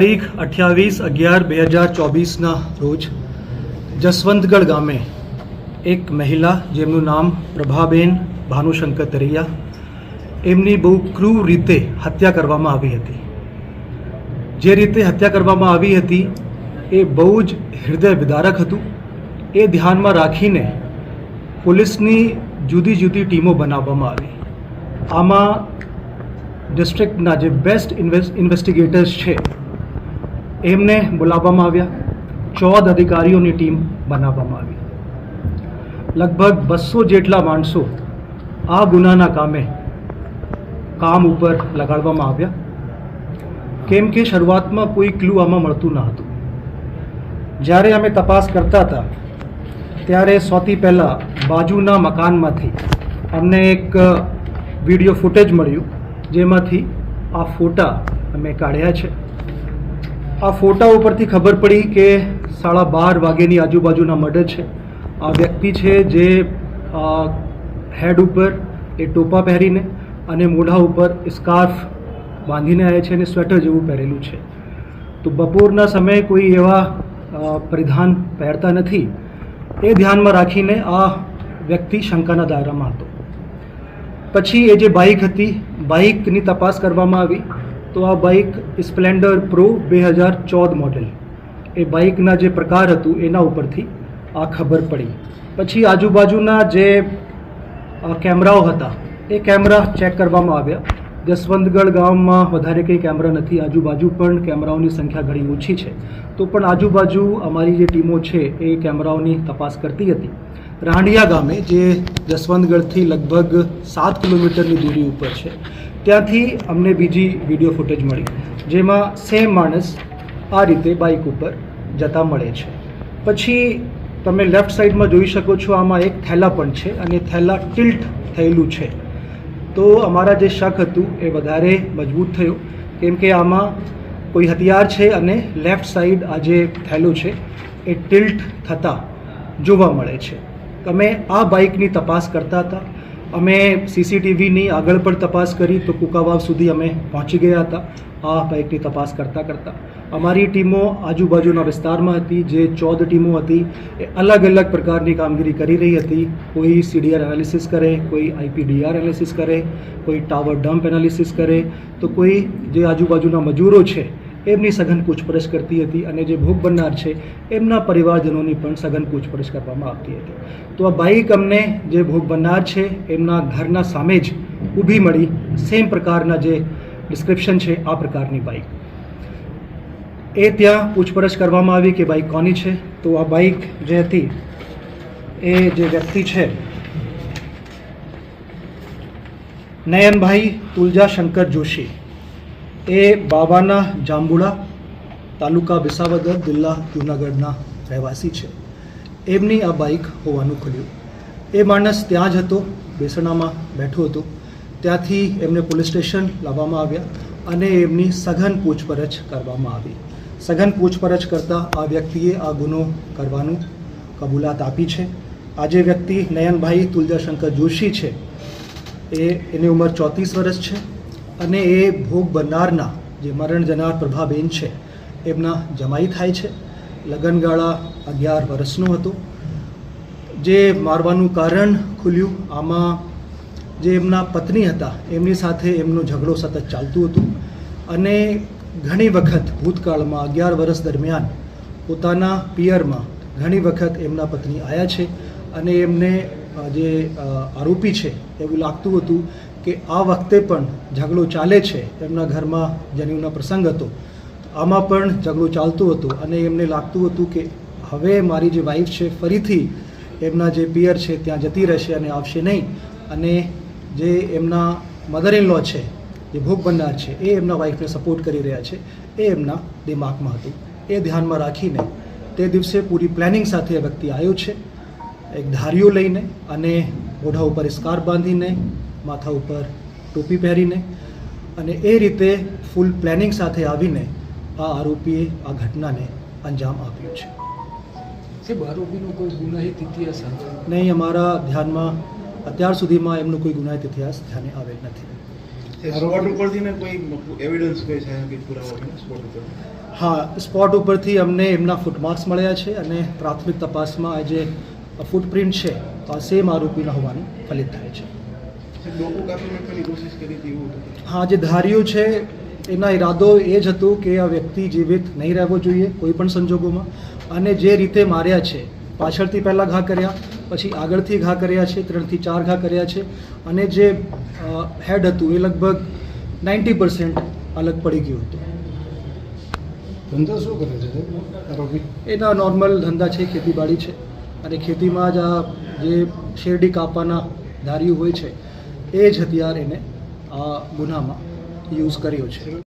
તારીખ અઠ્યાવીસ અગિયાર બે હજાર ચોવીસના રોજ જસવંતગઢ ગામે એક મહિલા જેમનું નામ પ્રભાબેન ભાનુશંકર તરૈયા, એમની બહુ ક્રૂર રીતે હત્યા કરવામાં આવી હતી. જે રીતે હત્યા કરવામાં આવી હતી એ બહુ જ હૃદય વિદારક હતું. એ ધ્યાનમાં રાખીને પોલીસની જુદી જુદી ટીમો બનાવવામાં આવી. આમાં ડિસ્ટ્રિક્ટના જે બેસ્ટ ઇન્વેસ્ટિગેટર્સ છે એમને બોલાવવામાં આવ્યા. ચૌદ અધિકારીઓની ટીમ બનાવવામાં આવી. લગભગ બસો જેટલા માણસો આ ગુનાના કામે કામ ઉપર લગાડવામાં આવ્યા. કેમ કે શરૂઆતમાં કોઈ ક્લુ આમાં મળતું ન હતું. જ્યારે અમે તપાસ કરતા હતા, ત્યારે સૌથી પહેલાં બાજુના મકાનમાંથી અમને એક વીડિયો ફૂટેજ મળ્યું, જેમાંથી આ ફોટા અમે કાઢ્યા છે. આ ફોટા ઉપરથી ખબર પડી કે સાડા બાર વાગ્યાની આજુબાજુના મર્ડર છે. આ વ્યક્તિ છે જે હેડ ઉપર એ ટોપા પહેરીને અને મોઢા ઉપર સ્કાર્ફ બાંધીને આવે છે અને સ્વેટર જેવું પહેરેલું છે. તો બપોરના સમયે કોઈ એવા પરિધાન પહેરતા નથી. એ ધ્યાનમાં રાખીને આ વ્યક્તિ શંકાના દાયરામાં હતો. પછી એ જે બાઇક હતી, બાઇકની તપાસ કરવામાં આવી. તો આ બાઇક સ્પ્લેન્ડર પ્રો બે હજાર ચૌદ મોડેલ એ બાઇકના જે પ્રકાર હતું, એના ઉપરથી આ ખબર પડી. પછી આજુબાજુના જે કેમેરાઓ હતા, એ કેમેરા ચેક કરવામાં આવ્યા. જસવંતગઢ ગામમાં વધારે કંઈ કેમેરા નથી, આજુબાજુ પણ કેમેરાઓની સંખ્યા ઘણી ઓછી છે. તો પણ આજુબાજુ અમારી જે ટીમો છે, એ કેમેરાઓની તપાસ કરતી હતી. રાંડિયા ગામે, જે જસવંતગઢથી લગભગ સાત કિલોમીટરની દૂરી ઉપર છે ત્યાંથી અમને બીજી વીડિયો ફૂટેજ મળી, જેમાં સેમ માણસ આ રીતે બાઇક ઉપર જતા મળે છે. પછી તમે લેફ્ટ સાઈડમાં જોઈ શકો છો, આમાં એક થેલા પણ છે અને થેલા ટિલ્ટ થયેલું છે. તો અમારા જે શક હતું એ વધારે મજબૂત થયું, કેમ કે આમાં કોઈ હથિયાર છે અને લેફ્ટ સાઈડ આ જે થેલું છે એ ટિલ્ટ થતાં જોવા મળે છે. તમે આ બાઇકની તપાસ કરતા હતા? અમે સીસીટીવીની આગળ પણ તપાસ કરી તો કુકાવાવ સુધી અમે પહોંચી ગયા હતા. આ બાઇકની તપાસ કરતાં કરતાં. અમારી ટીમો આજુબાજુના વિસ્તારમાં હતી, જે ચૌદ ટીમો હતી, એ અલગ અલગ પ્રકારની કામગીરી કરી રહી હતી. કોઈ સીડીઆર એનાલિસિસ કરે, કોઈ આઈપીડીઆર એનાલિસિસ કરે, કોઈ ટાવર ડમ્પ એનાલિસિસ કરે. તો કોઈ જે આજુબાજુના મજૂરો છે એમની સઘન પૂછપરછ કરતી હતી અને જે ભોગ બનનાર છે, એમના પરિવારજનોની પણ સઘન પૂછપરછ કરવામાં આવતી હતી. તો આ બાઇક અમને જે ભોગ બનનાર છે, એમના ઘરના સામે જ ઊભી મળી સેમ પ્રકારના જે ડિસ્ક્રિપ્શન છે, આ પ્રકારની બાઇક એ ત્યાં પૂછપરછ કરવામાં આવી કે બાઇક કોની છે? તો આ બાઇક જે હતી, એ જે વ્યક્તિ છે, નયનભાઈ તુલજા શંકર જોશી. એ બાબાના જાંબુડા તાલુકા વિસાવદર જિલ્લા જૂનાગઢના રહેવાસી છે. એમની આ બાઇક હોવાનું ખુલ્યું. એ માણસ ત્યાં જ હતો, બેસણામાં બેઠો હતો. ત્યાંથી એમને પોલીસ સ્ટેશન લાવવામાં આવ્યા અને એમની સઘન પૂછપરછ કરવામાં આવી. સઘન પૂછપરછ કરતાં આ વ્યક્તિએ આ ગુનો કરવાનું કબૂલાત આપી છે. આ જે વ્યક્તિ નયનભાઈ તુલજાશંકર જોશી છે, એ એની ઉંમર ચોત્રીસ વર્ષ છે. અને એ ભોગ બનનારના જે મરણ જનાર પ્રભાબેન છે, એમના જમાઈ થાય છે. લગનગાળા અગિયાર વર્ષનો હતો. જે મારવાનું કારણ ખુલ્યું, આમાં જે એમના પત્ની હતા, એમની સાથે એમનો ઝઘડો સતત ચાલતું હતું. અને ઘણી વખત ભૂતકાળમાં અગિયાર વર્ષ દરમિયાન પોતાના પિયરમાં ઘણી વખત એમના પત્ની આવ્યા છે અને એમને જે આરોપી છે, એવું લાગતું હતું કે આ વખતે પણ ઝઘડો ચાલે છે એમના ઘરમાં જન્યુના પ્રસંગ હતો. આમાં પણ ઝઘડો ચાલતું હતું અને એમને લાગતું હતું કે હવે મારી જે વાઈફ છે ફરીથી એમના જે પિયર છે ત્યાં જતી રહેશે અને આવશે નહીં. અને જે એમના મધર ઇન લો છે, જે ભોગ બનનાર છે, એ એમના વાઈફને સપોર્ટ કરી રહ્યા છે. એ એમના દિમાગમાં હતું. એ ધ્યાનમાં રાખીને તે દિવસે પૂરી પ્લાનિંગ સાથે એ વ્યક્તિ આવ્યો છે. એક ધારીઓ લઈને અને મોઢા ઉપર સ્કાર બાંધીને માથા ઉપર ટોપી પહેરીને અને એ રીતે ફૂલ પ્લાનિંગ સાથે આવીને આ આરોપીએ આ ઘટનાને અંજામ આપ્યો છે. સાહેબ આરોપીનો કોઈ ગુનાહિત ઇતિહાસ નહીં અમારા ધ્યાનમાં અત્યાર સુધીમાં એમનો કોઈ ગુનાહિત ઇતિહાસ ધ્યાને આવેલ નથી. સ્પોટ ઉપરથી કોઈ એવિડન્સ કોઈ છે કે પુરાવો સ્પોટ ઉપર? હા સ્પોટ ઉપરથી અમને એમના ફૂટમાર્ક્સ મળ્યા છે અને પ્રાથમિક તપાસમાં આ જે ફૂટપ્રિન્ટ છે તો આ સેમ આરોપીના હોવાનું ફલિત થાય છે. હા જે ધાર્યું છે એના ઈરાદો એ જ હતો કે આ વ્યક્તિ જીવિત નહીં રહેવો જોઈએ કોઈ પણ સંજોગોમાં. અને જે રીતે માર્યા છે પાછળથી પહેલાં ઘા કર્યા પછી આગળથી ઘા કર્યા છે ત્રણથી ચાર ઘા કર્યા છે અને જે હેડ હતું એ લગભગ નાઇન્ટી પર્સન્ટ અલગ પડી ગયું હતું. ધંધા શું કરે છે? એના નોર્મલ ધંધા છે ખેતીવાડી છે. અને ખેતીમાં જ આ જે શેરડી કાપવાના ધાર્યું હોય છે એ જ હથિયાર એને આ ગુનામાં યુઝ કર્યો છે.